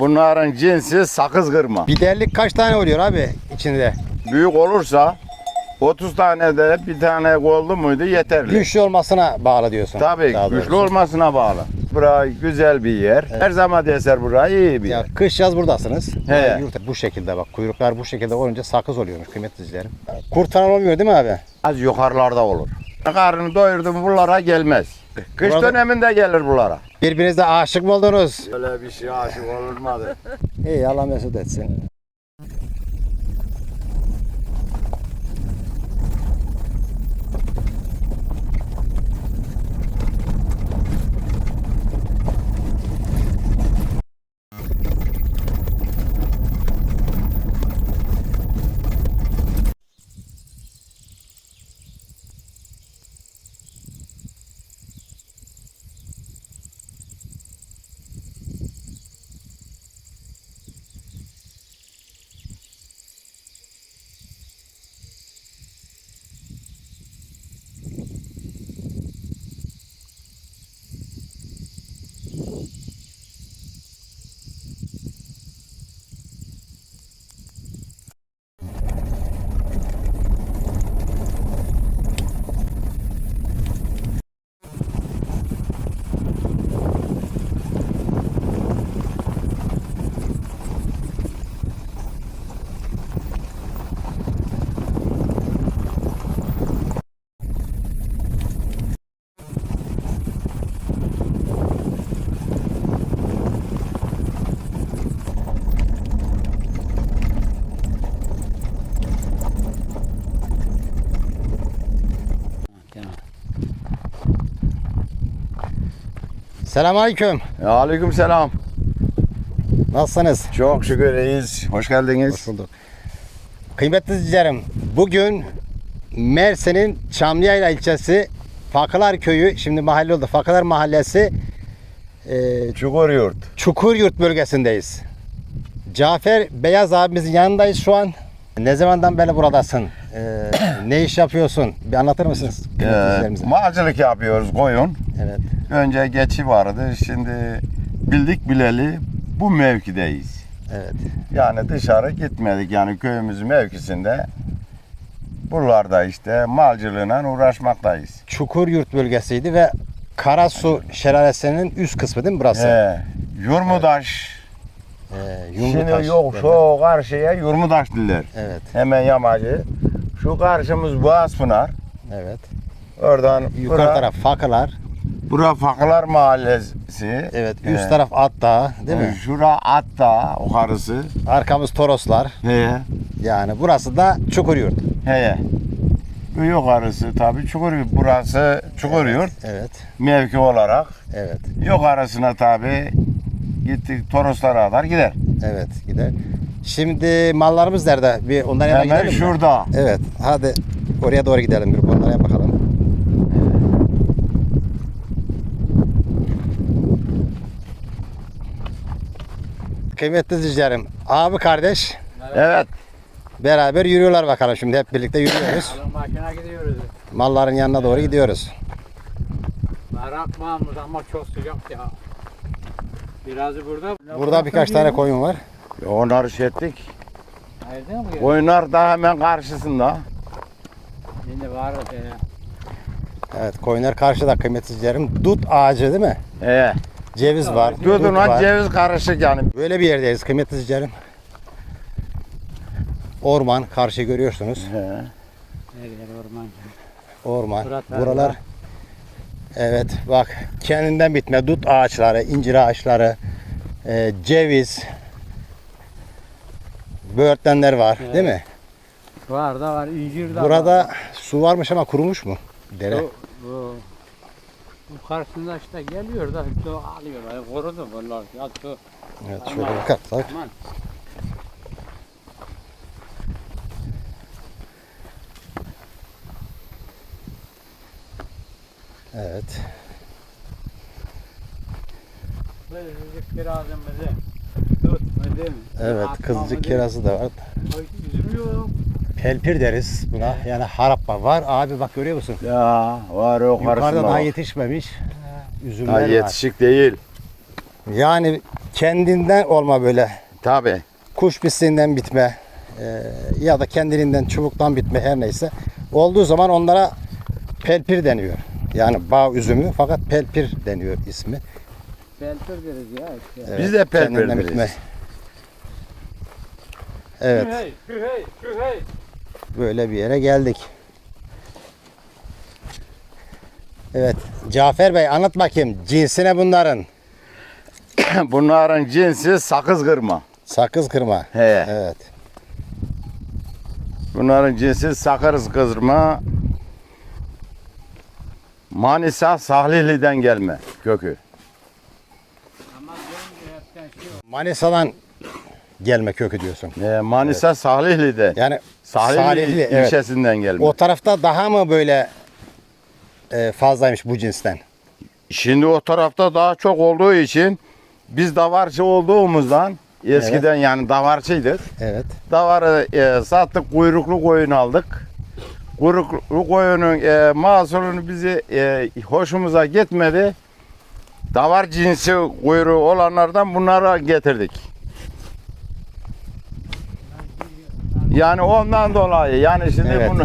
Bunların cinsi sakız kırma. Biberlik kaç tane oluyor abi içinde? Büyük olursa 30 tane de bir tane oldu muydu yeterli. Güçlü olmasına bağlı diyorsun. Tabii daha güçlü doğrusu. olmasına bağlı. Bura güzel bir yer. Her zaman eser burayı iyi bir Ya yer. kış yaz buradasınız. He. Ya Yurt bu şekilde bak kuyruklar bu şekilde olunca sakız oluyormuş kıymetli izleyelim. Kurt falan olmuyor değil mi abi? Az yukarılarda olur. Karnını doyurdum buralara gelmez. Kış Burada- döneminde gelir buralara. Birbirinize aşık mı oldunuz? Öyle bir şey aşık olunmadı. İyi Allah mesut etsin. Selamünaleyküm. Aleyküm selam. Nasılsınız? Çok şükür iyiyiz. Hoş geldiniz. Hoş bulduk. Kıymetli izleyicilerim, bugün Mersin'in Çamlıyayla ilçesi Fakılar Köyü, şimdi mahalle oldu. Fakılar Mahallesi e, Çukur yurt. Çukuryurt bölgesindeyiz. Cafer Beyaz abimizin yanındayız şu an. Ne zamandan beri buradasın? E, ne iş yapıyorsun? Bir anlatır mısınız? Ee, malcılık yapıyoruz koyun. Evet. Önce geçi vardı. Şimdi bildik bileli bu mevkideyiz. Evet. Yani dışarı gitmedik. Yani köyümüzün mevkisinde buralarda işte malcılığına uğraşmaktayız. Çukuryurt bölgesiydi ve Karasu Şelalesi'nin üst kısmı değil mi burası? He, Yurmudaş. Ee, Şimdi yok derler. şu karşıya Yurmudaş diller. Evet, Hemen yamacı. Şu karşımız Boğazpınar. evet. Oradan Yukarı bura, taraf Fakılar. Bura Fakılar Mahallesi. Evet, üst taraf At Dağı değil mi? Şura Atta, o karısı. Arkamız Toroslar. He. Yani burası da Çukuryurt. He. Bu yukarısı tabii Çukuryurt. Burası Çukuryurt Evet, mevki olarak. evet, Yukarısına tabii gittik Toroslara kadar gider. evet gider. Şimdi mallarımız nerede? Bir onların yanına Hemen gidelim mi? şurada. Evet, hadi oraya doğru gidelim. Bir onlara bakalım. Kıymetli izleyicilerim, abi kardeş Evet. beraber yürüyorlar bakalım şimdi hep birlikte yürüyoruz. Başına gidiyoruz. Malların yanına doğru gidiyoruz. Merakmamız ama çok sıcak ya. Birazı burada. Burada birkaç tane koyun var. Onları şey ettik. Mi bu? Koyunlar da hemen karşısında. Şimdi var sene. Evet koyunlar karşıda kıymetli izleyicilerim. Dut ağacı değil mi? He. Ceviz var. dut Duduna var. ceviz karışık yani. Böyle bir yerdeyiz kıymetli izleyicilerim. Orman karşı görüyorsunuz. He. Her yer orman. Orman. Buralar var. evet bak kendinden bitme dut ağaçları, incir ağaçları, e, ceviz, böğürtlenler var Evet. değil mi? Var da var, incir de Burada var. su varmış ama kurumuş mu? Dere. Bu, bu, bu karşısında işte geliyor da su alıyorlar. Kurudu bunlar. Ya su. Evet şöyle bakarsak. Aman. Evet. Kızılcık kirazımızı tutmadım. Evet kızılcık kirazı da var. Üzülüyor. Pelpir deriz buna. Yani harappa var. Abi bak görüyor musun? Ya var o Yukarıda daha var. yetişmemiş. Üzümler Daha var. yetişik değil. Yani kendinden olma böyle Tabii. kuş pisliğinden bitme e, ya da kendiliğinden çubuktan bitme her neyse olduğu zaman onlara pelpir deniyor. Yani bağ üzümü fakat pelpir deniyor ismi. Peltör deriz ya işte. Biz de pelpir deriz. bitme. Evet Kühey, kühey, kühey. Böyle bir yere geldik. Evet Cafer Bey anlat bakayım cinsine bunların. Bunların cinsi sakız kırma. Sakız kırma. He. Evet. Bunların cinsi sakız kırma. Manisa Sahlihli'den gelme kökü. Manisa'dan gelme kökü diyorsun. Ee, Manisa Sahlihli'de. Yani Salihli, evet. ilçesinden gelme. O tarafta daha mı böyle e, fazlaymış bu cinsten? Şimdi o tarafta daha çok olduğu için biz davarcı olduğumuzdan eskiden yani davarcıydık. Evet. Davarı e, sattık, kuyruklu koyun aldık. Kuyruklu koyunun e, mahsulünü bizi e, hoşumuza gitmedi. Davar cinsi kuyruğu olanlardan bunlara getirdik. Yani ondan dolayı yani şimdi Evet. bunu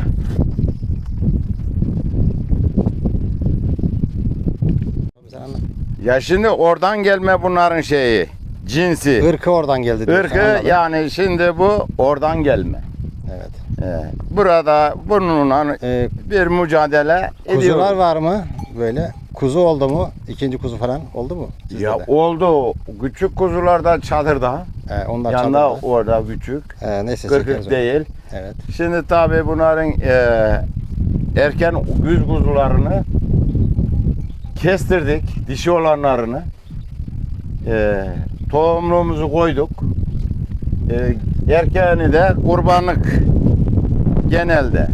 ya şimdi oradan gelme bunların şeyi cinsi. Irkı oradan geldi. Irkı yani şimdi bu oradan gelme. Evet. Ee, burada bununla E, bir mücadele kuzular ediyoruz. var mı böyle? Kuzu oldu mu? İkinci kuzu falan oldu mu? Sizde Ya de? oldu. Küçük kuzular çadırda. He, onlar Yanında çadırda. orada küçük. He, neyse çekeriz Kırkık onu. değil. Evet. Şimdi tabii bunların e, erken güz kuzularını kestirdik. Dişi olanlarını. E, tohumluğumuzu koyduk. E, erkeğini de kurbanlık genelde.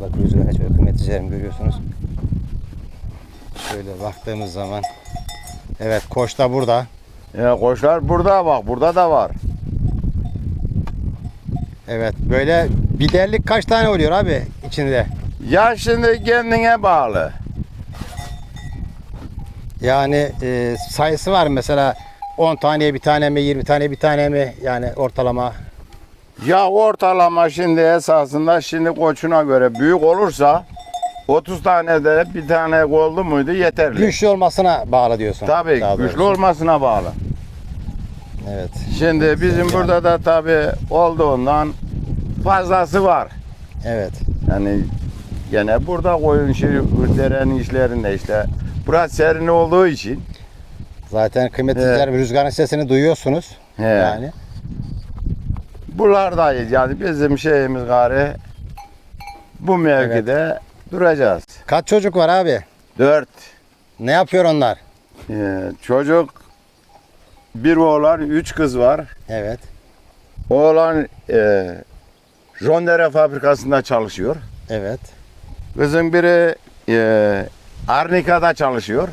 Bak rüzgar açıyor. Kıymetli görüyorsunuz. Şöyle baktığımız zaman. Evet koç da burada. E, koçlar burada bak burada da var. Evet böyle biderlik kaç tane oluyor abi içinde? Ya şimdi kendine bağlı. Yani e, sayısı var mesela 10 taneye bir tane mi 20 tane bir tane mi yani ortalama Ya ortalama şimdi esasında şimdi koçuna göre büyük olursa 30 tane de bir tane oldu muydu yeterli. güçlü olmasına bağlı diyorsun. Tabii daha güçlü doğrusu. olmasına bağlı. Evet. Şimdi bizim burada da tabii olduğundan fazlası var. Evet. Yani gene burada koyun derenin işlerinde işte. Burası serin olduğu için. Zaten kıymetli Evet. izlerim rüzgarın sesini duyuyorsunuz. He. Yani Buralardayız yani bizim şeyimiz gari bu mevkide duracağız. kaç çocuk var abi? Dört. Ne yapıyor onlar? Ee, çocuk bir oğlan, üç kız var. Evet. Oğlan e, Jondere fabrikasında çalışıyor. Evet. Kızın biri e, Arnika'da çalışıyor.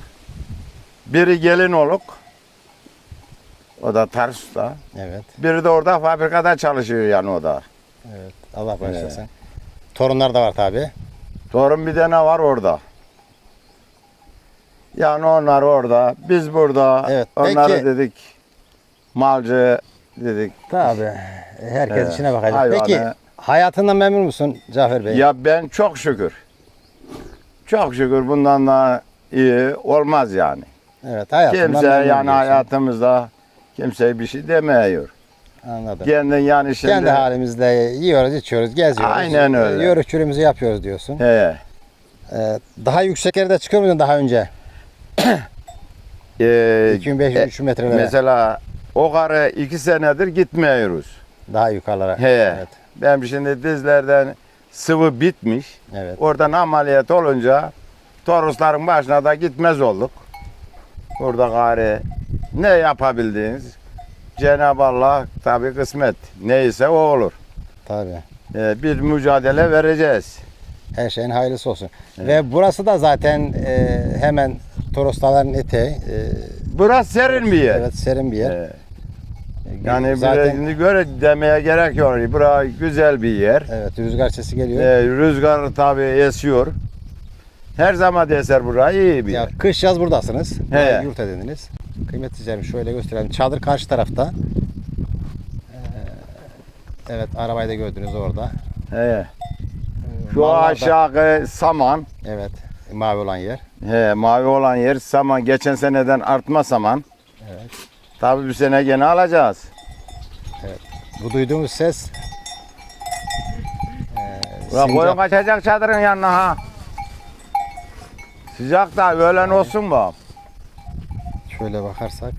Biri gelin oluk. O da Tarsus'ta. Evet. Biri de orada fabrikada çalışıyor yani o da. Evet. Allah bağışlasın. Torunlar da var tabi. Torun bir tane var orada. Yani onlar orada, biz burada. Evet, Onları peki- dedik malcı dedik. Tabi. Herkes Evet. işine bakacak. Hayvanı- Peki hayatından memnun musun Cafer Bey? Ya ben çok şükür. Çok şükür bundan daha iyi olmaz yani. Evet hayatından Kimse memnun yani diyorsun. hayatımızda kimseye bir şey demiyor. Anladım. Kendin yani şimdi Kendi halimizde yiyoruz, içiyoruz, geziyoruz. Aynen öyle. Yörükçülüğümüzü yapıyoruz diyorsun. he, Ee, daha yüksek yerde çıkıyor muydun daha önce? e, 2500 metrelere. mesela o karı iki senedir gitmiyoruz. Daha yukarılara. He. Evet. Ben şimdi dizlerden sıvı bitmiş. Evet. Oradan ameliyat olunca Torosların başına da gitmez olduk. Burada gari ne yapabildiğiniz Cenab-ı Allah tabi kısmet. Neyse o olur. Tabii. Ee, bir mücadele vereceğiz. Her şeyin hayırlısı olsun. Ve burası da zaten e, hemen Toros Dağları'nın eteği. E, Burası serin bir yer. evet serin bir yer. Ee, yani zaten göre demeye gerek yok. Burası güzel bir yer. evet rüzgar sesi geliyor. Ee, rüzgar tabi esiyor. Her zaman eser burayı iyi bir Ya yer. kış yaz buradasınız. He. Yurt edindiniz. Kıymetli izleyicilerim şöyle gösterelim. Çadır karşı tarafta. Ee, Evet arabayı da gördünüz orada. He. Ee, Şu mallar aşağı saman. Evet mavi olan yer. He, mavi olan yer saman. Geçen seneden artma saman. Evet. Tabii bu sene gene alacağız. Bu duyduğumuz ses ee, Ulan koyun kaçacak çadırın yanına ha. Sıcak da öğlen olsun bu. Şöyle bakarsak.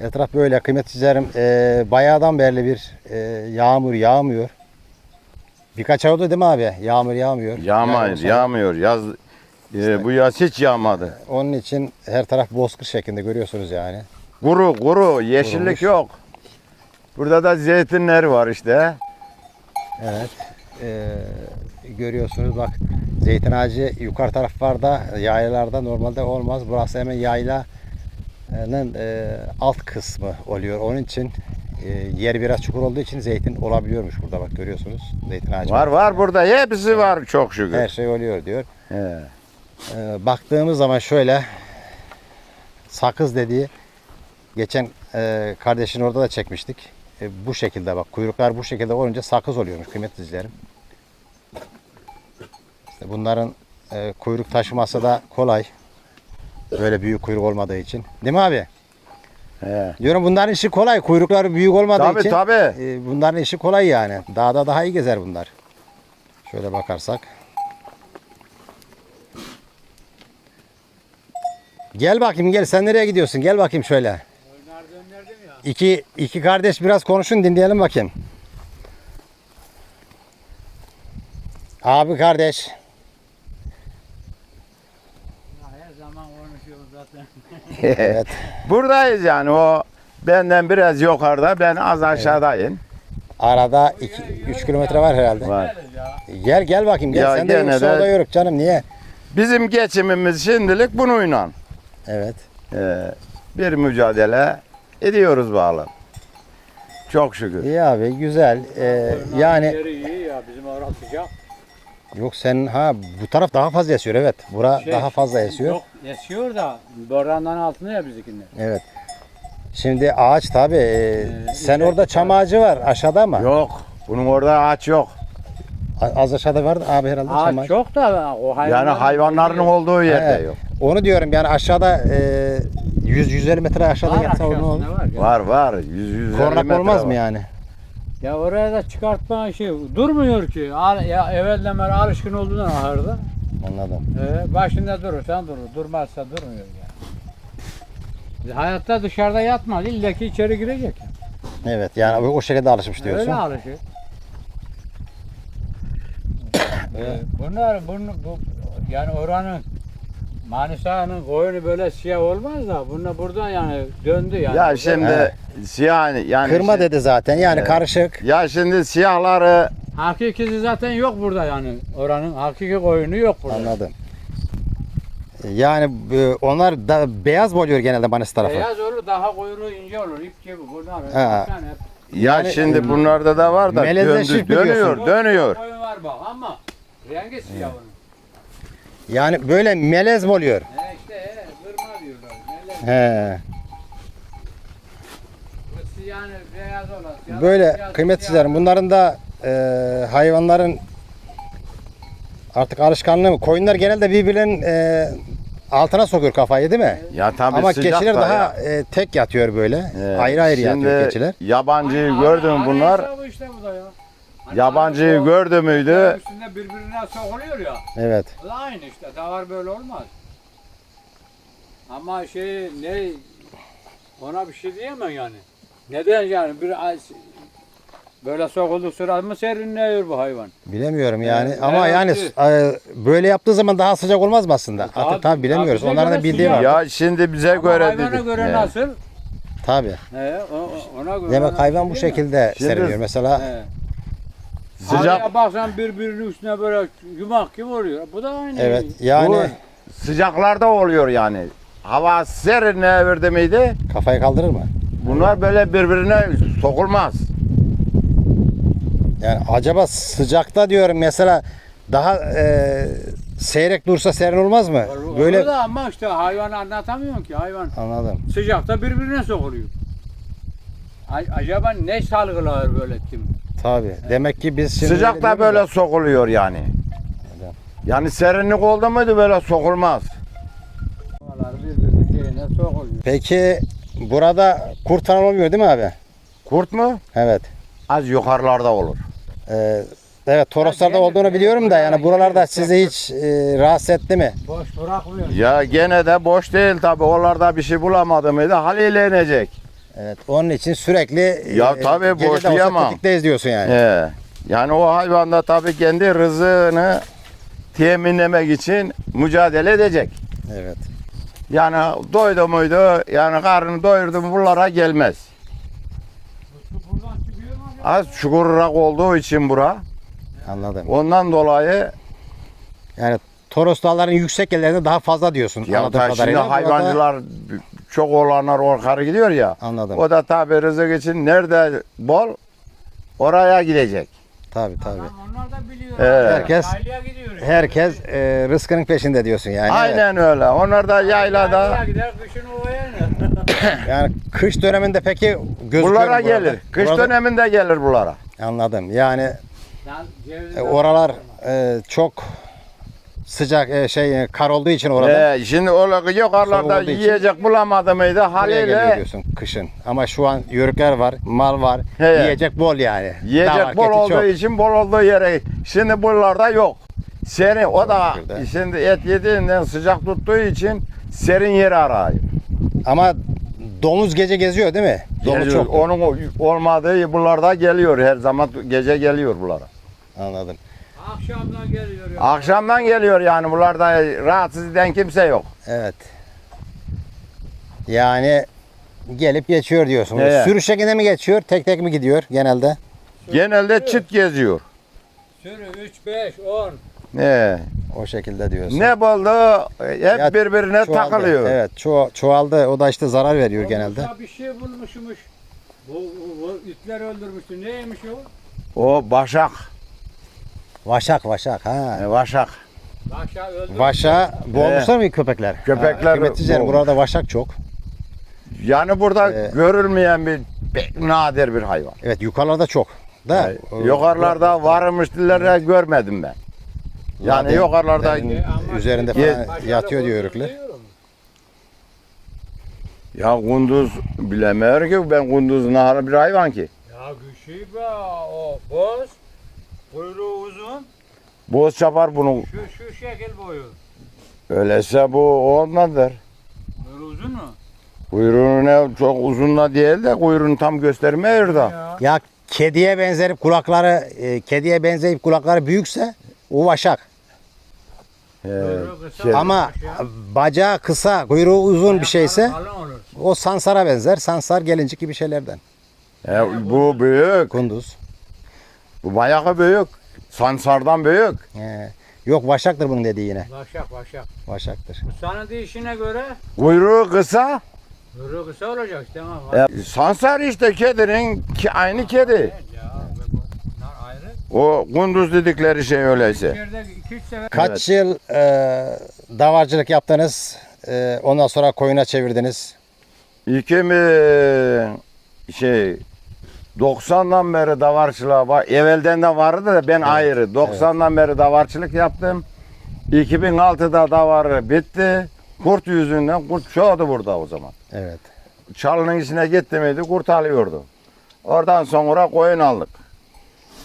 Etraf böyle kıymetli izlerim. Ee, bayağıdan beri bir e, yağmur yağmıyor. Birkaç ay oldu değil mi abi? Yağmur yağmıyor. Yani o yağmıyor. Yaz e, bu yaz hiç yağmadı. Onun için her taraf bozkır şeklinde görüyorsunuz yani. Kuru, kuru, yeşillik Kurumuş. yok. Burada da zeytinler var işte. Evet. Ee, görüyorsunuz bak zeytin ağacı yukarı taraflarda yaylalarda normalde olmaz. Burası hemen yaylanın e, alt kısmı oluyor. Onun için e, yer biraz çukur olduğu için zeytin olabiliyormuş burada bak görüyorsunuz. Zeytin ağacı Var var burada hepsi var çok şükür. Her şey oluyor diyor. He. Ee, baktığımız zaman şöyle sakız dediği geçen e, kardeşin orada da çekmiştik. E, bu şekilde bak kuyruklar bu şekilde olunca sakız oluyormuş kıymetli izlerim. İşte bunların e, kuyruk taşıması da kolay. Böyle büyük kuyruk olmadığı için. Değil mi abi? He. Diyorum bunların işi kolay. Kuyrukları büyük olmadığı Tabii için. tabii. e, bunların işi kolay yani. Dağda daha iyi gezer bunlar. Şöyle bakarsak. Gel bakayım gel. Sen nereye gidiyorsun? Gel bakayım şöyle. İki, iki kardeş biraz konuşun dinleyelim bakayım. Abi kardeş. Her zaman konuşuyoruz zaten. Evet. Buradayız yani o benden biraz yukarıda ben az aşağıdayım. Arada 3 kilometre var herhalde. Var. Gel gel bakayım gel. Ya Sen de gene yoksa de- o da yörük canım niye? Bizim geçimimiz şimdilik bununla. Evet. Ee, bir mücadele ediyoruz bağlı. Çok şükür. İyi abi güzel. Ee, yani Yeri iyi ya bizim orası sıcak. Yok sen ha bu taraf daha fazla esiyor evet. Bura Şey, daha fazla esiyor. Yok esiyor da borandan altında ya bizimkiler. Evet. Şimdi ağaç tabi. sen ileride orada çam ağacı var aşağıda mı? Yok. Bunun orada ağaç yok. A- Az aşağıda var abi herhalde çam Ağaç ağacı. çok da o hayvanların... Yani hayvanların olduğu yerde He, yok. Onu diyorum yani aşağıda e, 100 150 metre aşağıda Var ne olur? aşağısında var ya. Var var. 100 150 Kornak olmaz var. mı yani? Ya oraya da çıkartma şey durmuyor ki. Ya evvelden beri alışkın olduğundan ahırda. Anladım. Ee, başında durursan durur. Durmazsa durmuyor yani. Hayatta dışarıda yatmaz. İlla ki içeri girecek. Evet yani o şekilde alışmış diyorsun. Öyle alışır. Ee, bunlar bunu, bu, yani oranın Manisa'nın koyunu böyle siyah olmaz da bunlar buradan yani döndü yani. Ya şimdi siyah yani Kırma şimdi- dedi zaten yani Evet. karışık. Ya şimdi siyahları Hakikisi zaten yok burada yani. Oranın hakiki koyunu yok burada. Anladım. Yani e, onlar da beyaz mı oluyor genelde Manisa tarafı? Beyaz olur daha kuyruğu ince olur. ip gibi bunlar. Ha. Yani hep ya Yani- şimdi bunlarda da var da Melezleşik döndü, dönüyor, biliyorsun. dönüyor. koyun var bak ama rengi siyah onun. Yani böyle melez mi oluyor? He işte he, diyorlar. Neler? He. Bu siyahı beyaz olan. siyah- Böyle siyah- bunların da e, hayvanların artık alışkanlığı mı? Koyunlar genelde birbirlerinin e, altına sokuyor kafayı değil mi? Ya tabii Ama sıcak keçiler da daha ya. e, tek yatıyor böyle. Ee, ayrı ayrı şimdi yatıyor keçiler. Yabancıyı gördün arı- bunlar. hesabı işte bu da ya. Hani Yabancıyı arı gördü müydü? Üstünde birbirine sokuluyor ya. Evet. O da aynı işte. Davar böyle olmaz. Ama şey ne ona bir şey diyemem yani. Neden yani bir böyle sokuldu sıra mı serinliyor bu hayvan? Bilemiyorum yani Evet, ama evet. yani e, böyle yaptığı zaman daha sıcak olmaz mı aslında? Tabii, Artık tabii bilemiyoruz. tabii, bize Onların da göre bildiği sıcak. var. Ya şimdi bize Ama göre hayvana göre He. nasıl? Tabii. He, o- o- ona göre. Demek hayvan bu şey diyemem. şekilde Şimdi- seriliyor. Mesela He. Sıcak Araya baksan birbirinin üstüne böyle yumak gibi oluyor. Bu da aynı. evet yani bu sıcaklarda oluyor yani. Hava serinliğe verdi miydi? kafayı kaldırır mı? Bunlar böyle birbirine sokulmaz. Yani acaba sıcakta diyorum mesela daha e, seyrek dursa serin olmaz mı? Böyle... Böyle da ama işte hayvanı anlatamıyorsun ki hayvan anladım. sıcakta birbirine sokuluyor. A- acaba ne salgılar böyle kim? Tabi. Demek ki biz şimdi Sıcakta öyle böyle diyoruz sokuluyor yani. Neden? Yani serinlik oldu muydu böyle sokulmaz. Peki burada kurt falan olmuyor değil mi abi? Kurt mu? Evet. Az yukarılarda olur. Ee, evet Toroslarda olduğunu biliyorum da yani buralarda sizi hiç e, rahatsız etti mi? Boş bırakmıyor. Ya gene de boş değil tabi. Oralarda bir şey bulamadı mıydı haliyle inecek. Evet. Onun için sürekli Ya e, tabii boşlayamam. tetikteyiz diyorsun yani. He. Yani o hayvan da tabi kendi rızığını teminlemek için mücadele edecek. Evet. Yani doydu muydu yani karnını doyurdu mu buralara gelmez. Az çukurak olduğu için bura. Anladım. Ondan dolayı Yani Toros dağların yüksek yerlerinde daha fazla diyorsun. ya da şimdi kadarıyla. Burada- hayvancılar çok olanlar yukarı gidiyor ya. Anladım. O da tabi rızık için nerede bol oraya gidecek. Tabii tabii. Tamam, onlar da biliyor. Evet. Herkes- Yaylaya gidiyor. Herkes e, rızkının peşinde diyorsun yani. Aynen öyle. Onlar da yaylada Yaylaya gider kışın ovaya iner. Yani kış döneminde peki gözüküyor buralara mu burada? gelir. Kış Burada- döneminde gelir buralara. Anladım. Yani e, oralar e, çok sıcak e, şey e, kar olduğu için orada Ee, şimdi o yukarılarda olduğu için yiyecek bulamadı mıydı buraya geliyor haliyle diyorsun kışın. Ama şu an yörükler var, mal var. He. Yiyecek bol yani. Dağ yiyecek bol olduğu çok. için bol olduğu yere şimdi buralarda yok. Seni o da şimdi et yediğinden sıcak tuttuğu için serin yeri arıyor. Ama domuz gece geziyor değil mi? Domuz Geliyor. çok. Onun o- olmadığı buralarda geliyor her zaman gece geliyor buralara. Anladım. Akşamdan geliyor. ya. Akşamdan geliyor yani buralarda rahatsız eden kimse yok. Evet. Yani gelip geçiyor diyorsun. Evet. Sürü şeklinde mi geçiyor? Tek tek mi gidiyor genelde? Genelde çit geziyor. Sürü 3, 5, 10. Ne? O şekilde diyorsun. Ne buldu hep Ya, birbirine Çoğaldı. takılıyor. Evet, ço- çoğaldı. O da işte zarar veriyor genelde. Olmuşsa bir şey bulmuşmuş. Bu, bu, bu itler öldürmüştü. Neymiş o? O başak. Vaşak, vaşak. Ha. e, Başak. Başa öldürmüş. Vaşa boğmuşlar mı köpekler? Köpekler Ha, kıymetli burada vaşak çok. Yani burada Ee, görülmeyen bir pek nadir bir hayvan. Evet, yukarılarda çok. Da Yani yukarılarda varmış dillere görmedim ben. Yani Zaten yukarılarda benim- E, üzerinde şey- falan yatıyor diyor diyorum. ya kunduz bilemiyor ki ben kunduz naharı bir hayvan ki. Ya güçlü be o boz. Kuyruğu uzun. Boz çapar bunu. Şu şu şekil boyu. Öyleyse bu ondandır. Böyle uzun mu? Kuyruğu ne çok uzun da değil de kuyruğunu tam göstermiyor da. Ya. Ya kediye benzerip kulakları, e, kediye benzeyip kulakları büyükse o vaşak. Ee, Kuyruğu kısa şey- Ama bacağı kısa, kuyruğu uzun bir şeyse o sansara benzer. Sansar gelincik gibi şeylerden. e, bu büyük. Kunduz. Bu bayağı büyük. Sansardan büyük. He. Yok vaşaktır bunun dediği yine. Başak başak. Vaşaktır. Bu sana deyişine göre Kuyruğu kısa. kuyruğu kısa olacak tamam. E, sansar işte kedinin ki aynı kedi. Ya. bu- Bunlar ayrı. O kunduz dedikleri şey öyleyse. İçeride 2-3 sefer Kaç yıl e, davarcılık yaptınız? E, ondan sonra koyuna çevirdiniz. İki mi şey 90'dan beri davarçılığa var. Evvelden de vardı da ben ayrı. 90'dan beri davarçılık yaptım. 2006'da davarı bitti. Kurt yüzünden kurt çoğdu burada o zaman. Evet. Çalının içine gitti miydi kurt alıyordu. Oradan sonra koyun aldık.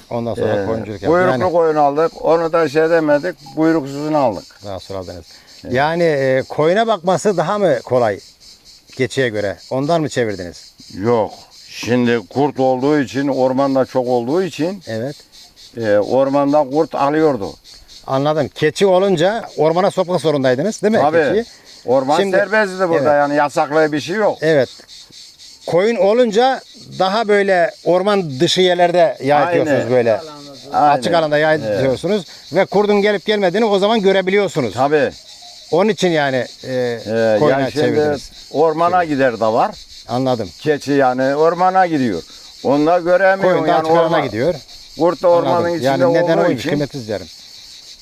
Ondan sonra Ee, koyunculuk yaptınız. kuyruklu Yani, koyun aldık. Onu da şey demedik. Kuyruksuzunu aldık. daha sonra aldınız. Yani e, koyuna bakması daha mı kolay keçiye göre? Ondan mı çevirdiniz? Yok. Şimdi kurt olduğu için, ormanda çok olduğu için Evet. e, ormanda kurt alıyordu. Anladım. Keçi olunca ormana sokmak zorundaydınız değil mi? Tabii. Keçiyi? Orman Şimdi- serbestti burada Evet. yani yasaklı bir şey yok. Evet. Koyun olunca daha böyle orman dışı yerlerde yayıyorsunuz Aynen. böyle. Aynen. Açık alanda yayıyorsunuz ve kurdun gelip gelmediğini o zaman görebiliyorsunuz. Tabii. Onun için yani e, E, koyuna yani şimdi çevirdiniz. ormana gider de var. Anladım. Keçi yani ormana gidiyor. Onu da göremiyor Koyun da yani açık alana orman- gidiyor. Kurt da ormanın Anladım. içinde Yani neden olduğu oymuş için. kıymetli izlerim.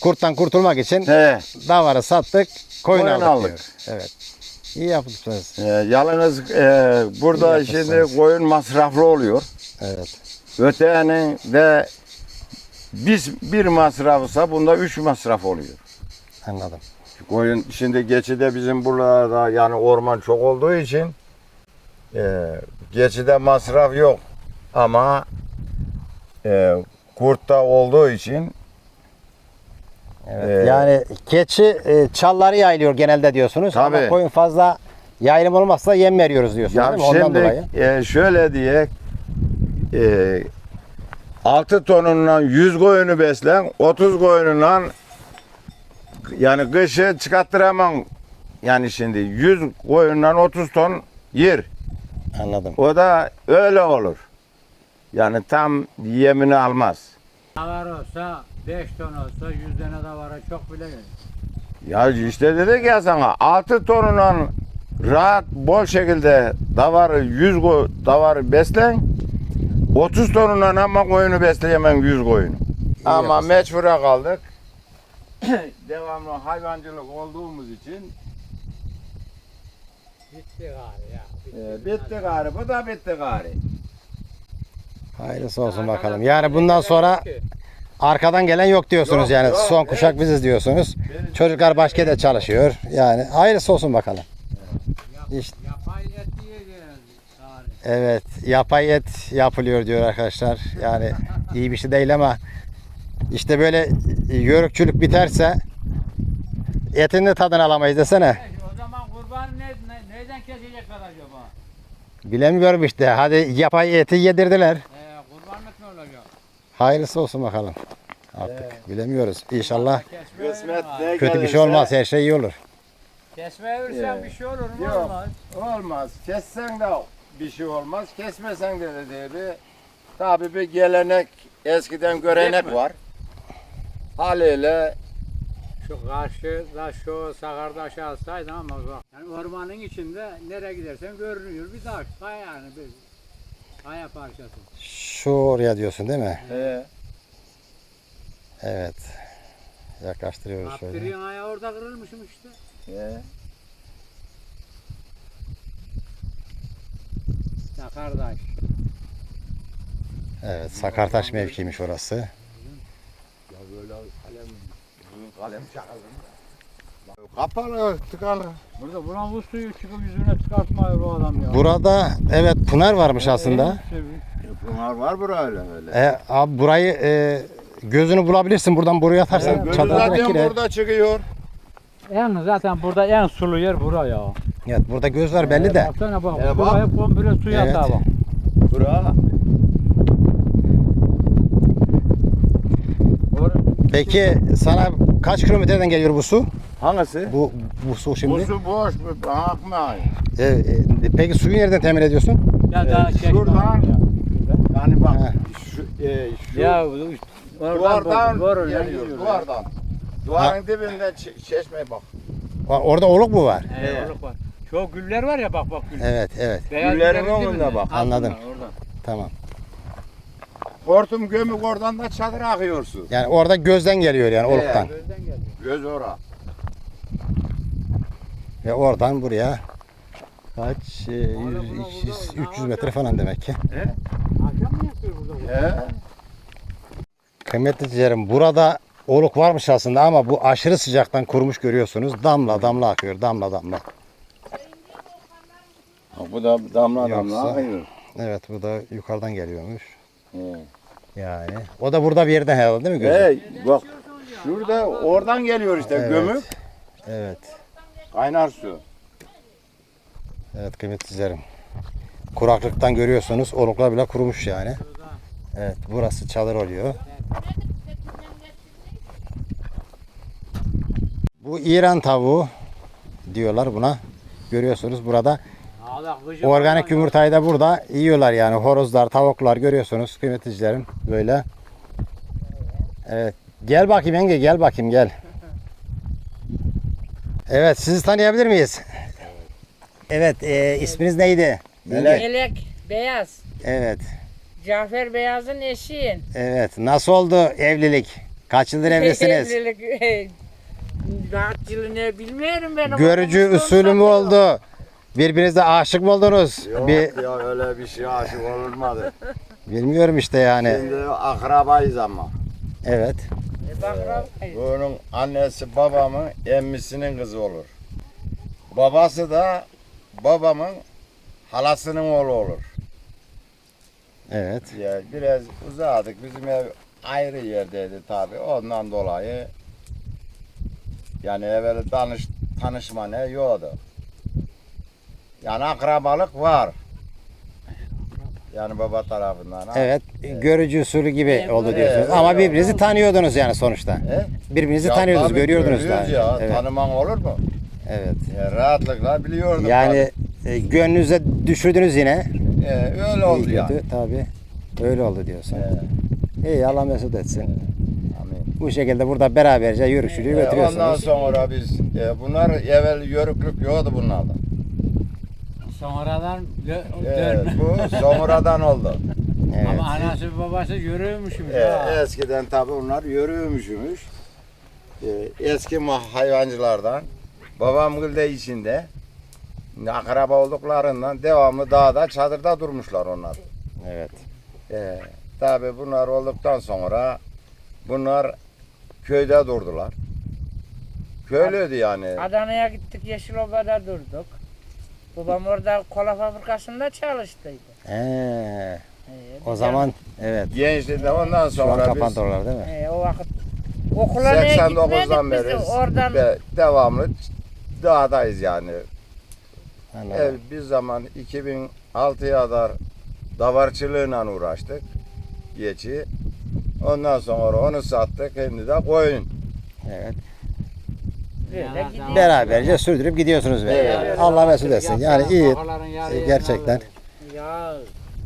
kurttan kurtulmak için He. davarı sattık, koyun, Koyun aldık. aldık. Evet. İyi yapmışsınız. E, yalnız e, burada şimdi koyun masraflı oluyor. Evet. Ötenin de biz bir masrafsa bunda üç masraf oluyor. Anladım. Koyun şimdi geçide bizim buralarda yani orman çok olduğu için e, geçide masraf yok. Ama e, kurtta olduğu için Evet. Ee, yani keçi e, çalları yayılıyor genelde diyorsunuz. Ama Tabii. koyun fazla yayılım olmazsa yem veriyoruz diyorsunuz ya değil mi? Ondan dolayı. şimdi e, şöyle diye e, 6 tonundan 100 koyunu beslen 30 koyunundan yani kışı çıkarttıramam yani şimdi 100 koyundan 30 ton yer. Anladım. O da öyle olur. Yani tam yemini almaz. Davar olsa 5 ton olsa 100 tane davara çok bile gelir. Ya işte dedik ya sana 6 tonunla rahat bol şekilde davarı 100 ko- davarı beslen 30 tonunla ama koyunu besleyemem 100 koyunu. Ama yapmışsın. mecbura kaldık. Devamlı hayvancılık olduğumuz için Bitti gari ya. e, bitti gari bu da bitti gari. Hayırlısı olsun bakalım. Yani bundan sonra arkadan gelen yok diyorsunuz Yok, yani. yok, Son kuşak biziz diyorsunuz. Çocuklar başka yerde çalışıyor. Yani hayırlısı olsun bakalım. İşte. Yapay et yiyeceğiz gari. Evet, yapay et yapılıyor diyor arkadaşlar. Yani iyi bir şey değil ama işte böyle yörükçülük biterse etin de tadını alamayız desene. O zaman kurbanı ne, ne, neyden kesecekler acaba? Bilemiyorum işte. Hadi yapay eti yedirdiler. Ee, kurbanlık ne olacak? Hayırlısı olsun bakalım. Artık bilemiyoruz. İnşallah Kısmet kötü bir gelirse- şey olmaz. Her şey iyi olur. Kesmeye verirsen Yeah. bir şey olur mu? Yok. Olmaz. Olmaz. Kessen de bir şey olmaz. Kesmesen de dedi. Tabii bir gelenek, eskiden görenek mi? var. Haliyle Şu karşıda şu sakarda aşağısaydı ama bak. Yani ormanın içinde nereye gidersen görünüyor bir taş. Kaya yani bir kaya parçası. Şu oraya diyorsun değil mi? e, Evet. Yaklaştırıyoruz şöyle. Abdurrahman ayağı orada kırılmışım işte. e, Sakardaş. Evet. Sakartaş mevkiymiş orası. kalem Kapalı, tıkalı. Burada bulan bu suyu çıkıp yüzüne çıkartmıyor bu adam ya. Burada evet Pınar varmış aslında. Bunlar var böyle öyle. E, abi burayı e, gözünü bulabilirsin. Buradan buraya atarsan Gözü çadır direkt zaten girer. burada çıkıyor. En zaten burada en sulu yer bura ya. Evet burada göz var belli de. Baksana bak. E, bak. Buraya komple su Evet. yatağı bak. Bura. Peki sana kaç kilometreden geliyor bu su? Hangisi? Bu bu su Bu şimdi. su boş, bu akmıyor. E, e, peki suyu nereden temin ediyorsun? Ya daha Ee, çekme şuradan- ya. Yani bak, Ha. şu, e, şu Ya duvardan boru geliyor, duvardan. Duvarın dibinde ç- çeşmeye bak. Aa, Orada oluk mu var? Evet. var. Şu güller var ya bak bak gül. Evet evet Beyaz Güllerin güllerin önünde dibinde. bak. Ha, Anladım. Oradan. tamam. Hortum gömük oradan da çadır akıyor su. Yani orada gözden geliyor yani Evet. oluktan. Gözden geliyor. Göz ora. Ve oradan buraya kaç? E, 100, 200, 300 metre falan demek ki. Akşam mı yapıyor burada? He? Kıymetli burada oluk varmış aslında ama bu aşırı sıcaktan kurumuş görüyorsunuz. Damla damla akıyor damla damla. Ha, Bu da damla Yoksa- damla akıyor. Evet bu da yukarıdan geliyormuş. He. Yani. O da burada bir yerden herhalde değil mi gözü? Hey, bak şurada oradan geliyor işte Evet. gömük. Evet. Kaynar su. Evet kıymetli izlerim. Kuraklıktan görüyorsunuz oluklar bile kurumuş yani. Evet burası çadır oluyor. Bu İran tavuğu diyorlar buna. Görüyorsunuz burada. Organik yumurtayı da burada yiyorlar yani. Horozlar, tavuklar görüyorsunuz kıymetli izlerim. Böyle. Evet. Gel bakayım yenge gel bakayım gel. Evet sizi tanıyabilir miyiz? Evet e, isminiz neydi? Melek. Melek Beyaz. Evet. Cafer Beyaz'ın eşiyim. Evet. Nasıl oldu evlilik? Kaç yıldır evlisiniz? Evlilik e, kaç yılı ne bilmiyorum ben. Görücü Babamın usulü mü oldu? Birbirinize aşık mı oldunuz? Yok Bir, ya öyle bir şey aşık olunmadı. bilmiyorum işte yani. Şimdi akrabayız ama. Evet. Bunun annesi babamın emmisinin kızı olur. Babası da babamın halasının oğlu olur. Evet. Ya biraz uzadık. Bizim ev ayrı yerdeydi tabi. Ondan dolayı yani evvel tanış, tanışma ne yoktu. Yani akrabalık var. Yani baba tarafından. ha. Evet. Görücü usulü gibi Evet, oldu diyorsunuz. evet. Ama birbirinizi tanıyordunuz yani sonuçta. He? Birbirinizi Ya tanıyordunuz, tabii görüyordunuz da. görüyoruz Ya. Evet. Tanıman olur mu? evet. Ya, rahatlıkla biliyordum. Yani e, gönlünüze düşürdünüz yine. tabii. E, öyle oldu İyi yani. kötü tabii. Öyle oldu diyorsun. E, İyi Allah mesut etsin. amin. Bu şekilde burada beraberce yürüyüşünü E, ondan götürüyorsunuz. sonra biz e, bunlar evvel yörüklük yoktu bunlarda. Sonradan dö- Evet, dönme. bu sonradan oldu. Evet. Ama anası babası yürüyormuşum E, ya. eskiden tabi onlar yürüyormuşmuş. E, eski ma- hayvancılardan babam de içinde akraba olduklarından devamlı dağda çadırda durmuşlar onlar. Evet. E, tabi bunlar olduktan sonra bunlar köyde durdular. Köylüydü yani. Adana'ya gittik Yeşiloba'da durduk. Babam orada kola fabrikasında çalıştıydı. Ee, Ee, o zaman evet. Gençliğinde ondan Şu an sonra biz kapandı oralar değil mi? Ee, o vakit okula niye gitmedik 89'dan biz de beri oradan de- devamlı dağdayız yani. Anladım. Ev bir zaman 2006'ya kadar davarçılığıyla uğraştık. Geçi. Ondan sonra onu sattık. Şimdi de koyun. Evet. Beraberce sürdürüp gidiyorsunuz böyle. Evet. Allah mesut etsin. Yani iyi. E, gerçekten. Ya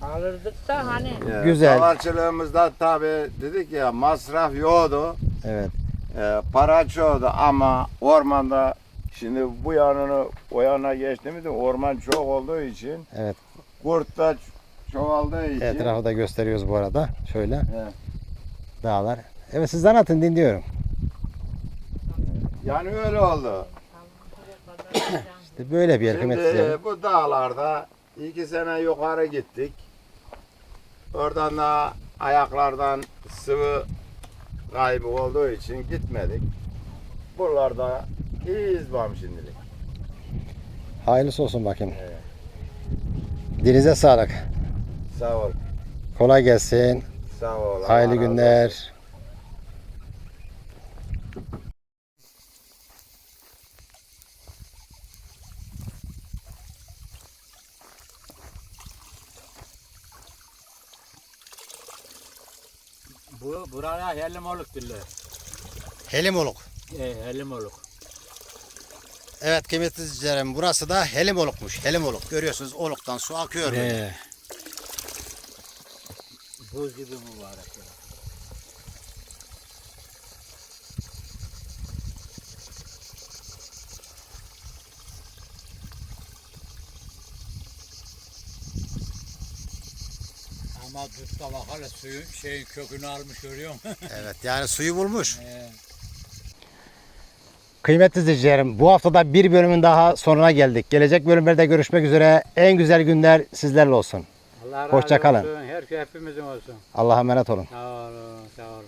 alırdık da hani Ee, Güzel. Davarçılığımızda tabi dedik ya masraf yoktu. Evet. Ee, para çoktu ama ormanda şimdi bu yanını o yana geçti mi de orman çok olduğu için Evet. kurt da çoğaldığı için Etrafı da gösteriyoruz bu arada. Şöyle Evet. dağlar. Evet siz anlatın dinliyorum. Yani öyle oldu. İşte böyle bir yer Şimdi kıymetli bu dağlarda iki sene yukarı gittik. Oradan da ayaklardan sıvı kaybı olduğu için gitmedik. Buralarda iyiyiz bam şimdilik. Hayırlısı olsun bakayım. Evet. Dinize sağlık. Sağ ol. Kolay gelsin. Sağ ol. Hayırlı Allah razı olsun. günler. Bu buraya Helimoluk diller. Helimoluk. E, Helimoluk. Evet kıymetli izleyicilerim burası da Helimoluk'muş. Helimoluk. Görüyorsunuz oluktan su akıyor. böyle. Buz gibi mübarek ya. Ama tut da bak hele suyun şeyin kökünü almış görüyor musun? Evet yani suyu bulmuş. Ee, Kıymetli izleyicilerim bu haftada bir bölümün daha sonuna geldik. Gelecek bölümlerde görüşmek üzere. En güzel günler sizlerle olsun. Allah razı Hoşça kalın. olsun. Her şey hepimizin olsun. Allah'a emanet olun. Sağ olun, sağ olun.